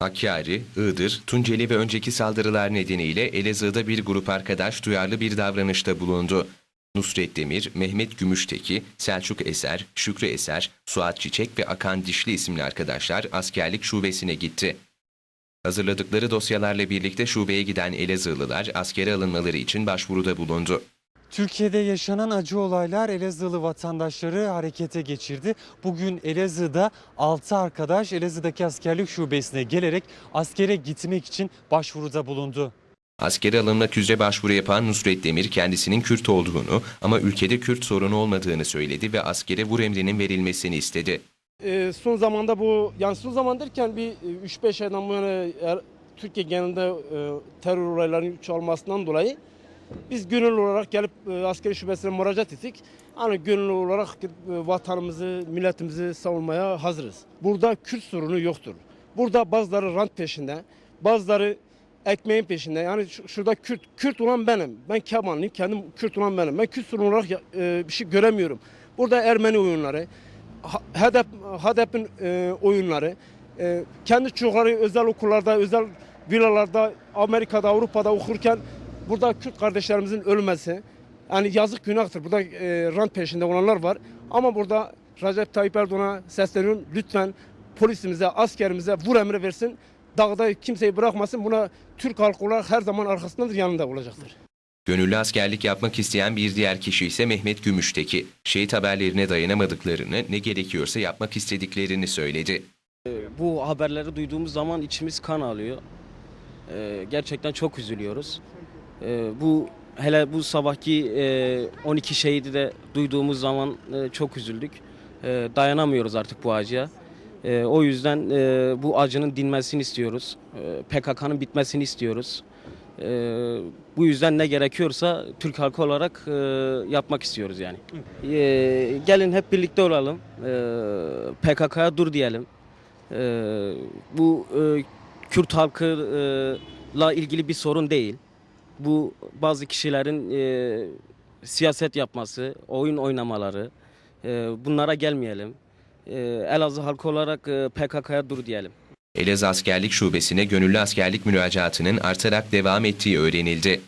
Hakkari, Iğdır, Tunceli ve önceki saldırılar nedeniyle Elazığ'da bir grup arkadaş duyarlı bir davranışta bulundu. Nusret Demir, Mehmet Gümüşteki, Selçuk Eser, Şükrü Eser, Suat Çiçek ve Akan Dişli isimli arkadaşlar askerlik şubesine gitti. Hazırladıkları dosyalarla birlikte şubeye giden Elazığlılar askere alınmaları için başvuruda bulundu. Türkiye'de yaşanan acı olaylar Elazığlı vatandaşları harekete geçirdi. Bugün Elazığ'da 6 arkadaş Elazığ'daki askerlik şubesine gelerek askere gitmek için başvuruda bulundu. Askere alınmak üzere başvuru yapan Nusret Demir kendisinin Kürt olduğunu ama ülkede Kürt sorunu olmadığını söyledi ve askere vur emrinin verilmesini istedi. Ee, son zamanda bu yani son zaman derken bir e, 3-5 aydan bu yana Türkiye genelinde e, terör olaylarının çoğalmasından dolayı biz gönüllü olarak gelip e, askeri şubesine müracaat ettik. Hani gönüllü olarak e, vatanımızı, milletimizi savunmaya hazırız. Burada Kürt sorunu yoktur. Burada bazıları rant peşinde, bazıları ekmeğin peşinde. Yani şu- şurada Kürt, Kürt olan benim. Ben Kemal'liyim, kendim Kürt olan benim. Ben Kürt sorunu olarak e, bir şey göremiyorum. Burada Ermeni oyunları, HDP, HDP'nin e, oyunları, kendi çocukları özel okullarda, özel villalarda, Amerika'da, Avrupa'da okurken burada Kürt kardeşlerimizin ölmesi, yani yazık günahtır. Burada e, rant peşinde olanlar var. Ama burada Recep Tayyip Erdoğan'a sesleniyorum. Lütfen polisimize, askerimize vur emri versin. Dağda kimseyi bırakmasın. Buna Türk halkı olarak her zaman arkasındadır, yanında olacaktır. Gönüllü askerlik yapmak isteyen bir diğer kişi ise Mehmet Gümüşteki. Şehit haberlerine dayanamadıklarını, ne gerekiyorsa yapmak istediklerini söyledi. Bu haberleri duyduğumuz zaman içimiz kan alıyor. Ee, gerçekten çok üzülüyoruz. Ee, bu hele bu sabahki e, 12 şehidi de duyduğumuz zaman e, çok üzüldük. Ee, dayanamıyoruz artık bu acıya. Ee, o yüzden e, bu acının dinmesini istiyoruz. Ee, PKK'nın bitmesini istiyoruz. Ee, bu yüzden ne gerekiyorsa Türk halkı olarak e, yapmak istiyoruz yani. Ee, gelin hep birlikte olalım. Ee, PKK'ya dur diyelim. Ee, bu e, Kürt halkıyla ilgili bir sorun değil. Bu bazı kişilerin e, siyaset yapması, oyun oynamaları. e, bunlara gelmeyelim. E, Elazığ halkı olarak e, PKK'ya dur diyelim. Elazığ Askerlik Şubesi'ne gönüllü askerlik müracaatının artarak devam ettiği öğrenildi.